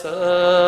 sir.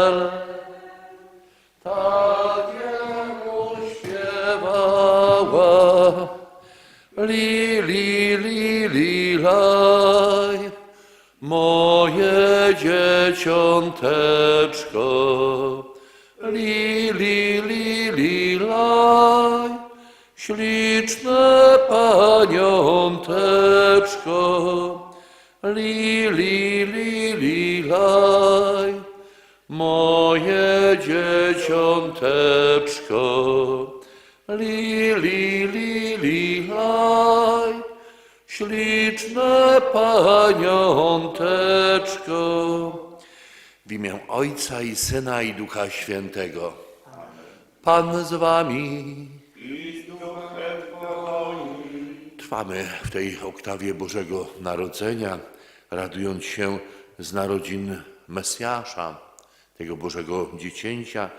Ojca i Syna i Ducha Świętego. Pan z wami. Trwamy w tej oktawie Bożego Narodzenia, radując się z narodzin Mesjasza, tego Bożego Dziecięcia.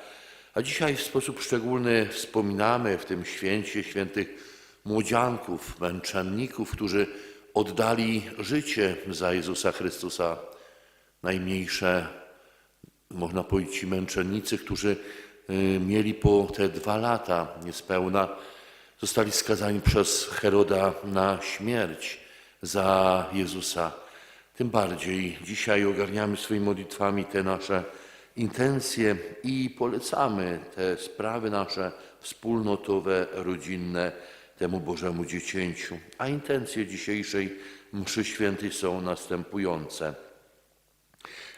A dzisiaj w sposób szczególny wspominamy w tym święcie świętych młodzianków, męczenników, którzy oddali życie za Jezusa Chrystusa. Najmniejsze, można powiedzieć, ci męczennicy, którzy y, mieli po te dwa lata niespełna, zostali skazani przez Heroda na śmierć za Jezusa. Tym bardziej dzisiaj ogarniamy swoimi modlitwami te nasze intencje i polecamy te sprawy nasze wspólnotowe, rodzinne temu Bożemu Dziecięciu. A intencje dzisiejszej mszy świętej są następujące.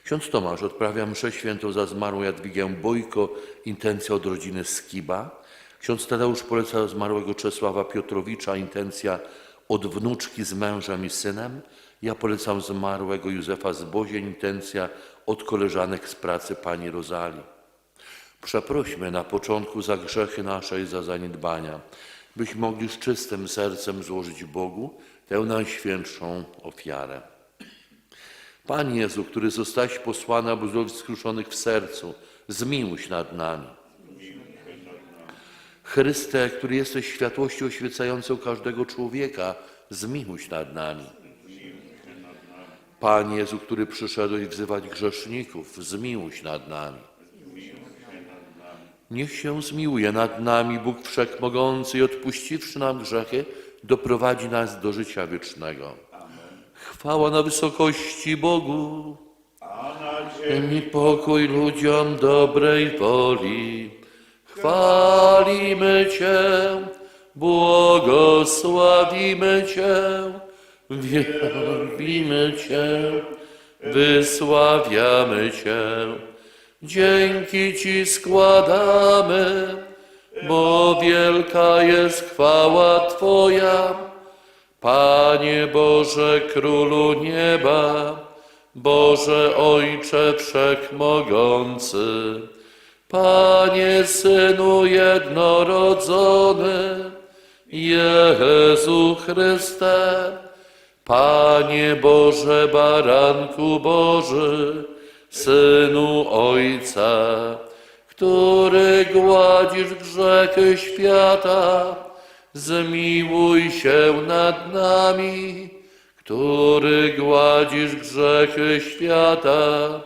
Ksiądz Tomasz odprawia mszę świętą za zmarłą Jadwigę Bojko, intencja od rodziny Skiba. Ksiądz Tadeusz poleca zmarłego Czesława Piotrowicza, intencja od wnuczki z mężem i synem. Ja polecam zmarłego Józefa Zbozień, intencja od koleżanek z pracy pani Rozali. Przeprośmy na początku za grzechy nasze i za zaniedbania, byśmy mogli z czystym sercem złożyć Bogu tę najświętszą ofiarę. Panie Jezu, który zostałeś posłany, aby uzdrowić skruszonych w sercu, zmiłuj się nad nami. Chryste, który jesteś światłością oświecającą każdego człowieka, zmiłuj się nad nami. Panie Jezu, który przyszedłeś wzywać grzeszników, zmiłuj się nad nami. Niech się zmiłuje nad nami Bóg Wszechmogący i odpuściwszy nam grzechy, doprowadzi nas do życia wiecznego. Chwała na wysokości Bogu. I pokój ludziom dobrej woli. Chwalimy Cię, błogosławimy Cię, wielbimy Cię, wysławiamy Cię. Dzięki Ci składamy, bo wielka jest chwała Twoja. Panie Boże, Królu nieba, Boże Ojcze Wszechmogący, Panie Synu jednorodzony, Jezu Chryste, Panie Boże Baranku Boży, Synu Ojca, który gładzisz grzechy świata, zmiłuj się nad nami, który gładzisz grzechy świata,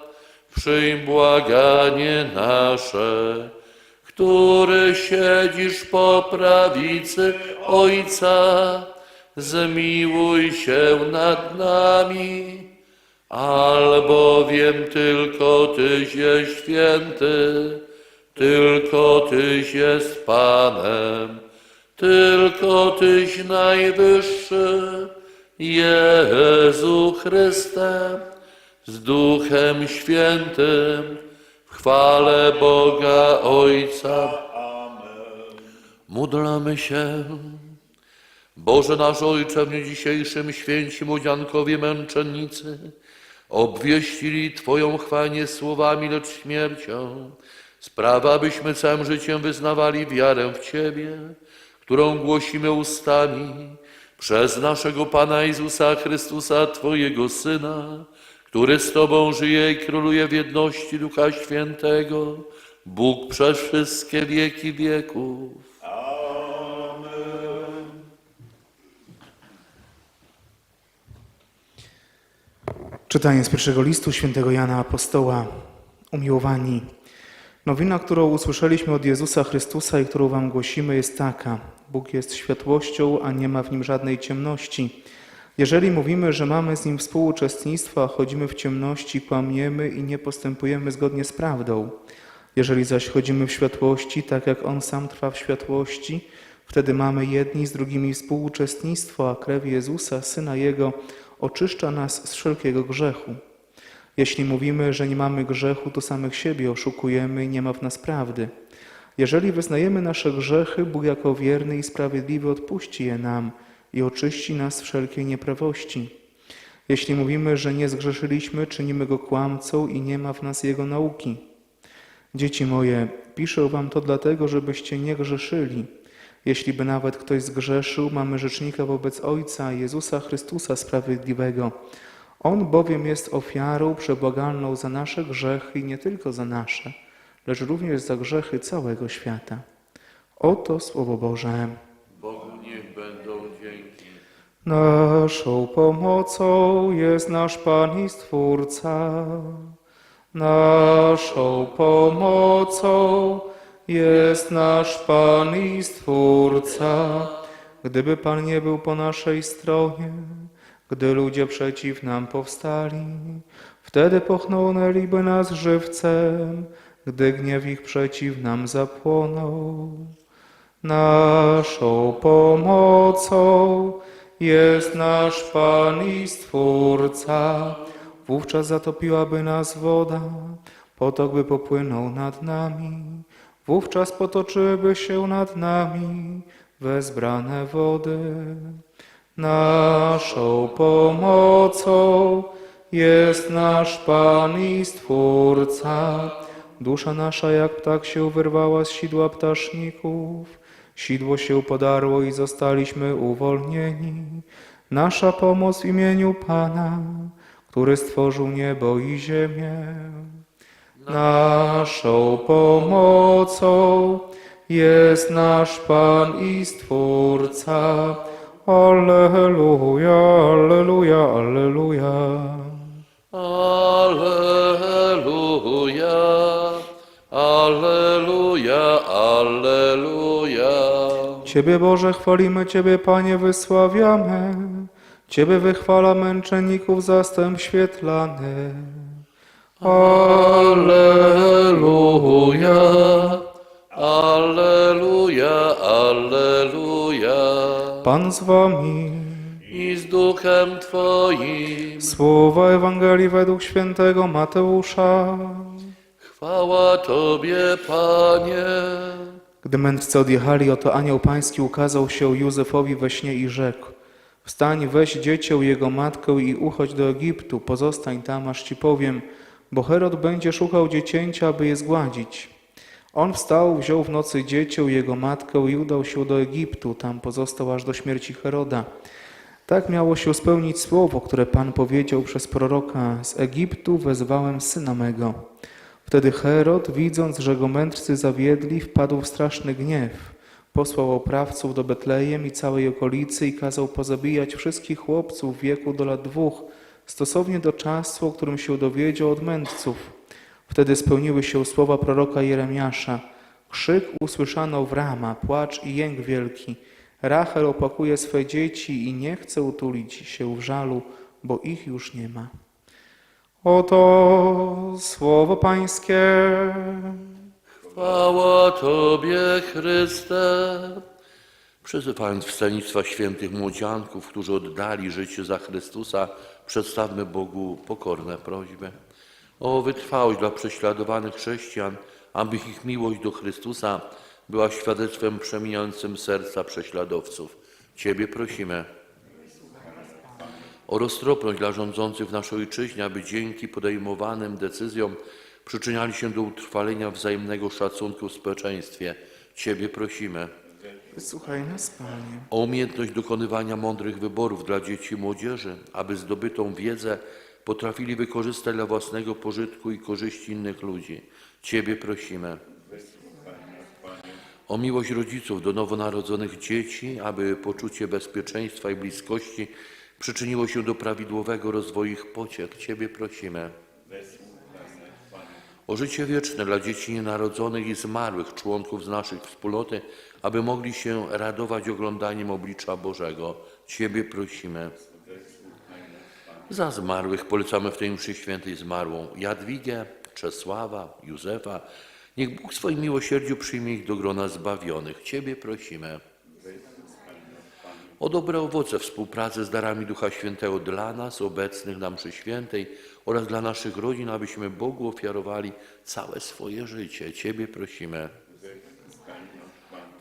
przyjm błaganie nasze, który siedzisz po prawicy Ojca, zmiłuj się nad nami, albowiem tylko Tyś jest święty, tylko Tyś jest Panem, tylko Tyś najwyższy, Jezu Chryste, z Duchem Świętym, w chwale Boga Ojca. Módlmy się. Boże nasz Ojcze, w dniu dzisiejszym święci młodziankowie męczennicy obwieścili Twoją chwanię słowami, lecz śmiercią. Sprawa, abyśmy całym życiem wyznawali wiarę w Ciebie, którą głosimy ustami przez naszego Pana Jezusa Chrystusa, Twojego Syna, który z Tobą żyje i króluje w jedności Ducha Świętego, Bóg przez wszystkie wieki wieków. Czytanie z pierwszego listu świętego Jana Apostoła. Umiłowani, Nowina, którą usłyszeliśmy od Jezusa Chrystusa i którą Wam głosimy, jest taka: Bóg jest światłością, a nie ma w nim żadnej ciemności. Jeżeli mówimy, że mamy z nim współuczestnictwo, a chodzimy w ciemności, kłamiemy i nie postępujemy zgodnie z prawdą. Jeżeli zaś chodzimy w światłości, tak jak on sam trwa w światłości, wtedy mamy jedni z drugimi współuczestnictwo, a krew Jezusa, syna Jego, oczyszcza nas z wszelkiego grzechu. Jeśli mówimy, że nie mamy grzechu, to samych siebie oszukujemy i nie ma w nas prawdy. Jeżeli wyznajemy nasze grzechy, Bóg jako wierny i sprawiedliwy odpuści je nam i oczyści nas wszelkiej nieprawości. Jeśli mówimy, że nie zgrzeszyliśmy, czynimy go kłamcą i nie ma w nas jego nauki. Dzieci moje, piszę wam to dlatego, żebyście nie grzeszyli. Jeśli by nawet ktoś zgrzeszył, mamy rzecznika wobec Ojca, Jezusa Chrystusa Sprawiedliwego. On bowiem jest ofiarą przebłagalną za nasze grzechy i nie tylko za nasze, lecz również za grzechy całego świata. Oto Słowo Boże. Bogu niech będą dzięki. Naszą pomocą jest nasz Pan i Stwórca. Naszą pomocą jest nasz Pan i Stwórca. Gdyby Pan nie był po naszej stronie, gdy ludzie przeciw nam powstali, wtedy pochnąliby nas żywcem, gdy gniew ich przeciw nam zapłonął. Naszą pomocą jest nasz Pan i Stwórca. Wówczas zatopiłaby nas woda, potok by popłynął nad nami. Wówczas potoczyłyby się nad nami wezbrane wody. Naszą pomocą jest nasz Pan i Stwórca. Dusza nasza jak ptak się wyrwała z sidła ptaszników. Sidło się podarło i zostaliśmy uwolnieni. Nasza pomoc w imieniu Pana, który stworzył niebo i ziemię. Naszą pomocą jest nasz Pan i Stwórca. Alleluja, alleluja, alleluja. Alleluja, Alleluja, Alleluja. Ciebie Boże chwalimy, Ciebie Panie wysławiamy. Ciebie wychwala męczenników zastęp świetlany. Alleluja, Alleluja, Alleluja. Pan z Wami. I z duchem Twoim. Słowa Ewangelii według świętego Mateusza. Chwała Tobie, Panie. Gdy mędrcy odjechali, oto anioł pański ukazał się Józefowi we śnie i rzekł Wstań, weź dziecię jego matkę i uchodź do Egiptu, pozostań tam, aż ci powiem, bo Herod będzie szukał dziecięcia, aby je zgładzić. On wstał, wziął w nocy dziecię jego matkę i udał się do Egiptu, tam pozostał aż do śmierci Heroda. Tak miało się spełnić słowo, które Pan powiedział przez proroka, z Egiptu wezwałem syna mego. Wtedy Herod, widząc, że go mędrcy zawiedli, wpadł w straszny gniew. Posłał oprawców do Betlejem i całej okolicy i kazał pozabijać wszystkich chłopców w wieku do lat dwóch, stosownie do czasu, o którym się dowiedział od mędrców. Wtedy spełniły się słowa proroka Jeremiasza. Krzyk usłyszano w rama, płacz i jęk wielki. Rachel opakuje swe dzieci i nie chce utulić się w żalu, bo ich już nie ma. Oto słowo Pańskie. Chwała Tobie, Chryste. Przyzywając wstanictwa świętych młodzianków, którzy oddali życie za Chrystusa, przedstawmy Bogu pokorne prośby. O wytrwałość dla prześladowanych chrześcijan, aby ich miłość do Chrystusa była świadectwem przemijającym serca prześladowców. Ciebie prosimy. O roztropność dla rządzących w naszej ojczyźnie, aby dzięki podejmowanym decyzjom przyczyniali się do utrwalenia wzajemnego szacunku w społeczeństwie. Ciebie prosimy. Wysłuchaj nas, Panie. O umiejętność dokonywania mądrych wyborów dla dzieci i młodzieży, aby zdobytą wiedzę potrafili wykorzystać dla własnego pożytku i korzyści innych ludzi. Ciebie prosimy. O miłość rodziców do nowonarodzonych dzieci, aby poczucie bezpieczeństwa i bliskości przyczyniło się do prawidłowego rozwoju ich pociech. Ciebie prosimy. o życie wieczne dla dzieci nienarodzonych i zmarłych, członków z naszych wspólnoty, aby mogli się radować oglądaniem oblicza Bożego. Ciebie prosimy. Za zmarłych polecamy w tej mszy świętej zmarłą Jadwigę, Czesława, Józefa. Niech Bóg w swoim miłosierdziu przyjmie ich do grona zbawionych. Ciebie prosimy. O dobre owoce współpracy z darami Ducha Świętego dla nas, obecnych na mszy świętej oraz dla naszych rodzin, abyśmy Bogu ofiarowali całe swoje życie. Ciebie prosimy.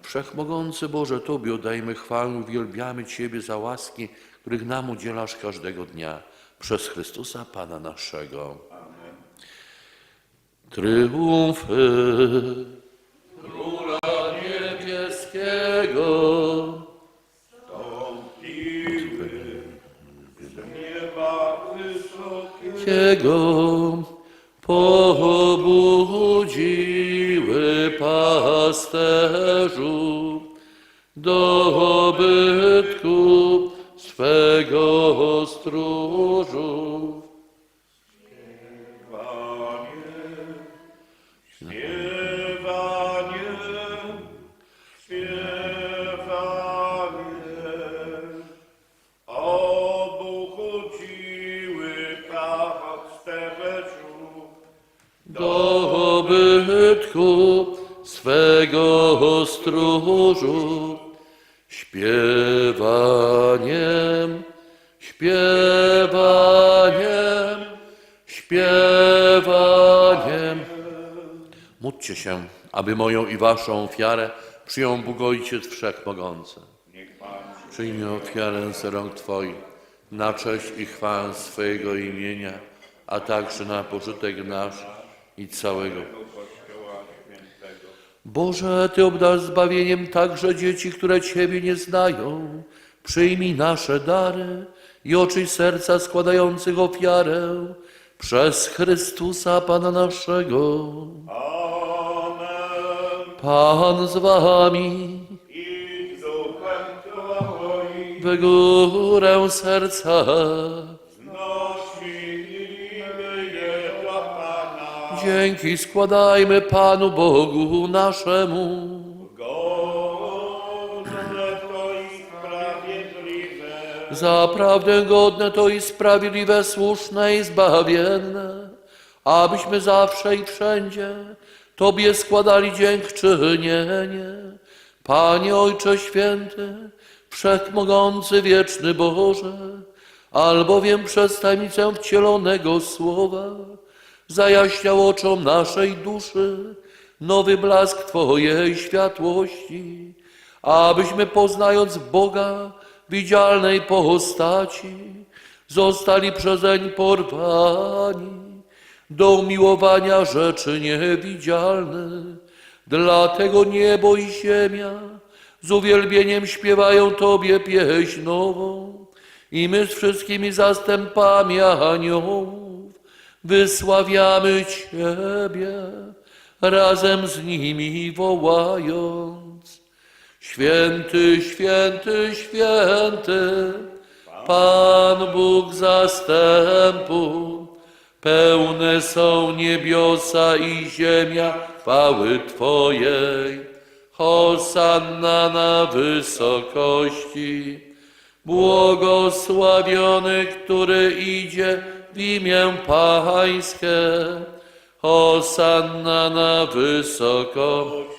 Wszechmogący Boże, Tobie oddajmy chwałę, uwielbiamy Ciebie za łaski, których nam udzielasz każdego dnia. Przez Chrystusa Pana naszego. Triumfy Króla Niebieskiego. nieba wysokie, Ciego pobudziły pasterzu dobytku swego stróżu. Dobytku swego stróżu. Śpiewaniem, śpiewaniem, śpiewaniem. Módlcie się, aby moją i waszą ofiarę przyjął Bóg Ojciec Wszechmogący. Przyjmie ofiarę z rąk Twoich na cześć i chwałę swojego imienia, a także na pożytek nasz i całego. Boże, Ty obdasz zbawieniem także dzieci, które Ciebie nie znają. Przyjmij nasze dary i oczyś serca składających ofiarę przez Chrystusa Pana naszego. Amen. Pan z Wami. I w górę serca. Dzięki składajmy Panu Bogu naszemu. Godne to i sprawiedliwe. Zaprawdę godne to i sprawiedliwe, słuszne i zbawienne, abyśmy zawsze i wszędzie Tobie składali dziękczynienie. Panie Ojcze Święty, Wszechmogący, Wieczny Boże, albowiem przez tajemnicę wcielonego Słowa zajaśniał oczom naszej duszy nowy blask Twojej światłości, abyśmy poznając Boga widzialnej postaci, zostali przezeń porwani do umiłowania rzeczy niewidzialnych. Dlatego niebo i ziemia z uwielbieniem śpiewają Tobie pieśń nową i my z wszystkimi zastępami aniołów wysławiamy Ciebie razem z nimi wołając. Święty, święty, święty, Pan Bóg zastępu, pełne są niebiosa i ziemia chwały Twojej. Hosanna na wysokości, błogosławiony, który idzie w imię Pańskie. Hosanna na wysokości.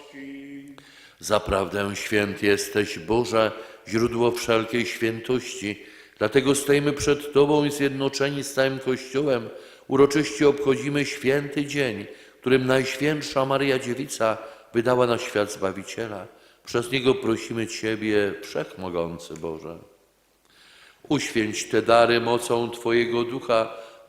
Zaprawdę święty jesteś Boże, źródło wszelkiej świętości. Dlatego stoimy przed Tobą i zjednoczeni z całym Kościołem uroczyście obchodzimy święty dzień, którym Najświętsza Maryja Dziewica wydała na świat Zbawiciela. Przez Niego prosimy Ciebie, Wszechmogący Boże. Uświęć te dary mocą Twojego Ducha,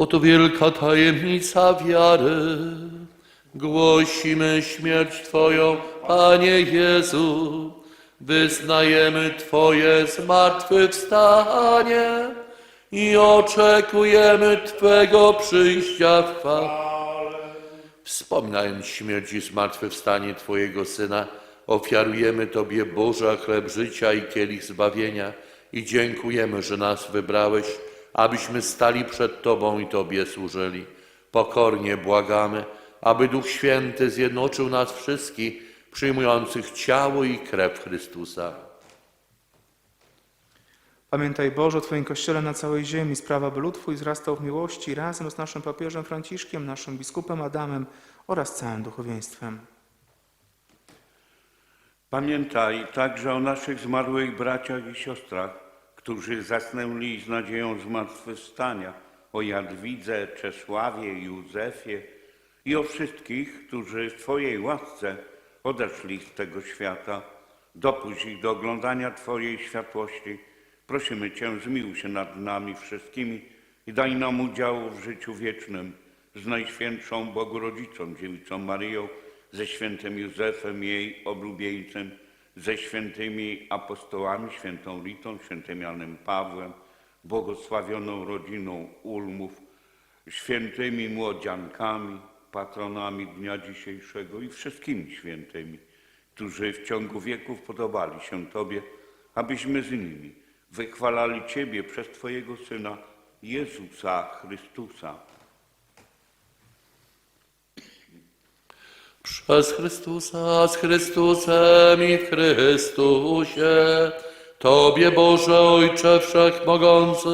Oto wielka tajemnica wiary. Głosimy śmierć Twoją, Panie Jezu. Wyznajemy Twoje zmartwychwstanie i oczekujemy Twego przyjścia w chwale. Wspominając śmierć i zmartwychwstanie Twojego Syna, ofiarujemy Tobie Boże chleb życia i kielich zbawienia i dziękujemy, że nas wybrałeś, abyśmy stali przed Tobą i Tobie służyli. Pokornie błagamy, aby Duch Święty zjednoczył nas wszystkich, przyjmujących ciało i krew Chrystusa. Pamiętaj Boże o Twoim Kościele na całej ziemi, sprawa, by lud Twój wzrastał w miłości razem z naszym papieżem Franciszkiem, naszym biskupem Adamem oraz całym duchowieństwem. Pamiętaj także o naszych zmarłych braciach i siostrach, którzy zasnęli z nadzieją zmartwychwstania, o Jadwidze, Czesławie, Józefie i o wszystkich, którzy w Twojej łasce odeszli z tego świata. Dopuść ich do oglądania Twojej światłości. Prosimy Cię, zmiłuj się nad nami wszystkimi i daj nam udział w życiu wiecznym z Najświętszą Bogorodzicą, Dziewicą Maryją, ze świętym Józefem, jej oblubieńcem, ze świętymi apostołami, świętą Litą, świętym Janem Pawłem, błogosławioną rodziną Ulmów, świętymi młodziankami, patronami dnia dzisiejszego i wszystkimi świętymi, którzy w ciągu wieków podobali się Tobie, abyśmy z nimi wychwalali Ciebie przez Twojego Syna Jezusa Chrystusa. Przez Chrystusa, z Chrystusem i w Chrystusie, Tobie Boże Ojcze Wszechmogący,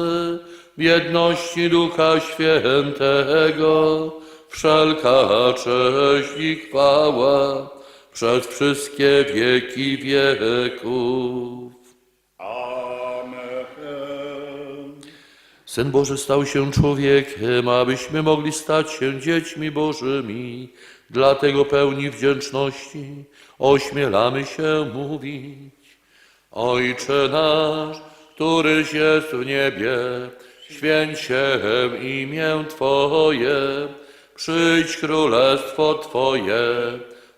w jedności Ducha Świętego, wszelka cześć i chwała przez wszystkie wieki wieków. Amen. Syn Boży stał się człowiekiem, abyśmy mogli stać się dziećmi Bożymi. Dlatego pełni wdzięczności ośmielamy się mówić. Ojcze nasz, któryś jest w niebie, święć się imię Twoje, przyjdź królestwo Twoje,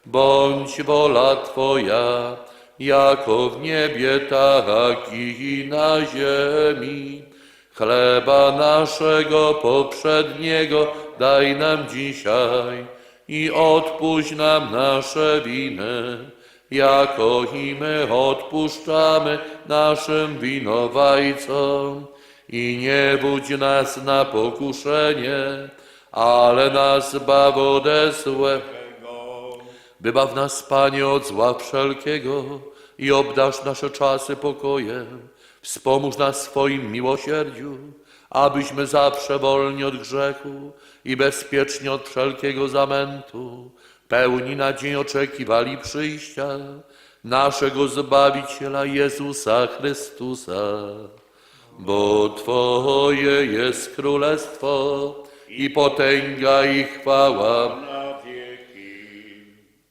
bądź wola Twoja, jako w niebie, tak i na ziemi. Chleba naszego poprzedniego daj nam dzisiaj i odpuść nam nasze winy, jako i my odpuszczamy naszym winowajcom. I nie budź nas na pokuszenie, ale nas zbaw ode złego. Wybaw nas, Panie, od zła wszelkiego i obdasz nasze czasy pokojem. Wspomóż nas swoim miłosierdziu, abyśmy zawsze wolni od grzechu i bezpiecznie od wszelkiego zamętu, pełni nadziei oczekiwali przyjścia naszego Zbawiciela Jezusa Chrystusa. Bo Twoje jest królestwo i potęga i chwała.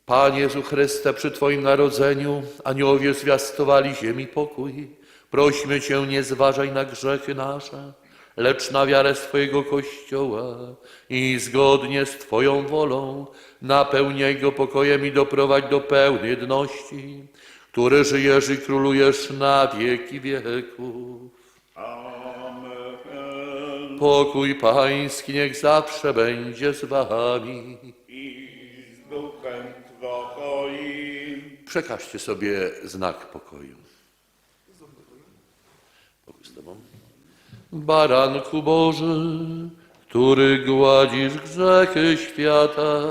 Panie Jezu Chryste, przy Twoim narodzeniu aniołowie zwiastowali ziemi pokój. Prośmy Cię, nie zważaj na grzechy nasze, lecz na wiarę swojego Kościoła i zgodnie z Twoją wolą napełniaj go pokojem i doprowadź do pełnej jedności, który żyjesz i królujesz na wieki wieków. Amen. Pokój Pański niech zawsze będzie z Wami. I z duchem Twoim. Przekażcie sobie znak pokoju. Pokój z Tobą. Baranku Boży, który gładzisz grzechy świata,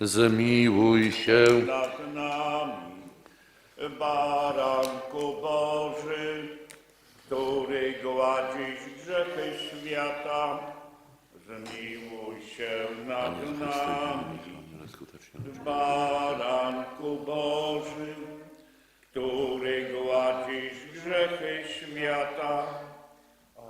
zmiłuj się. nad nami. Baranku Boży, który gładzisz grzechy świata, zmiłuj się nad nami. Baranku Boży, który gładzisz grzechy świata,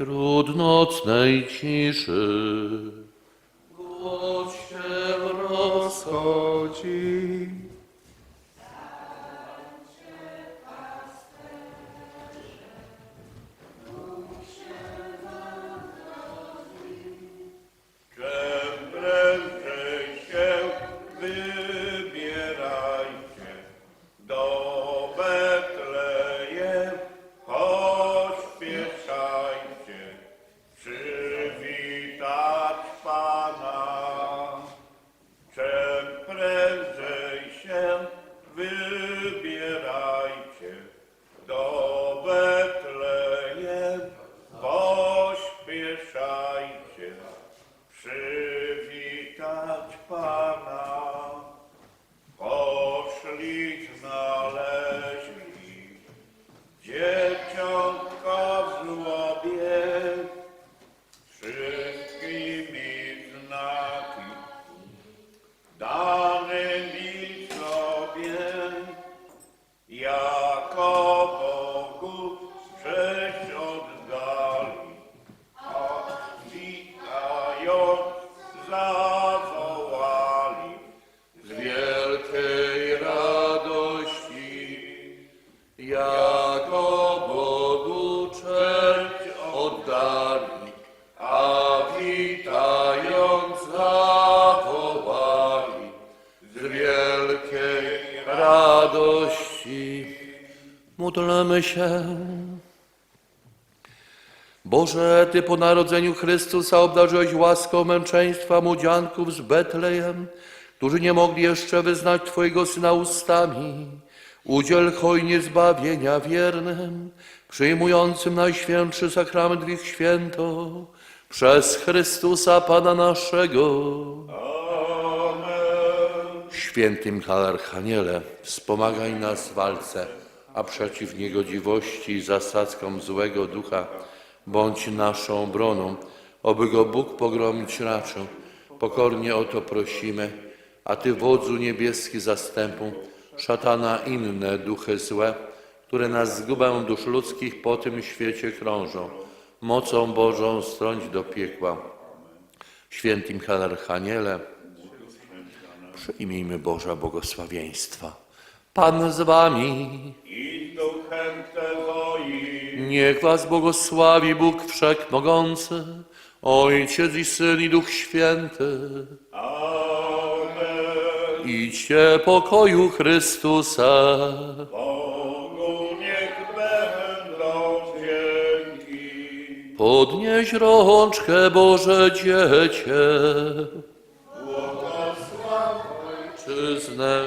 Wśród nocnej ciszy głos się Chodzi. Da. Ty po narodzeniu Chrystusa obdarzyłeś łaską męczeństwa młodzianków z Betlejem, którzy nie mogli jeszcze wyznać Twojego Syna ustami. Udziel hojnie zbawienia wiernym, przyjmującym Najświętszy sakrament w ich święto, przez Chrystusa Pana naszego. Święty Michał Archaniele, wspomagaj nas w walce, a przeciw niegodziwości i zasadzkom złego ducha bądź naszą obroną, oby go Bóg pogromić raczył. Pokornie o to prosimy, a Ty wodzu niebieski zastępu, szatana inne duchy złe, które na zgubę dusz ludzkich po tym świecie krążą, mocą Bożą strąć do piekła. Święty Michał Archaniele, Przyjmijmy Boża błogosławieństwa. Pan z wami. i duchem. Niech was błogosławi Bóg Wszechmogący, Ojciec i Syn i Duch Święty. Amen. Idźcie pokoju Chrystusa. Bogu niech będą dzięki. Podnieś rączkę Boże Dziecię. Błogosław Ojczyznę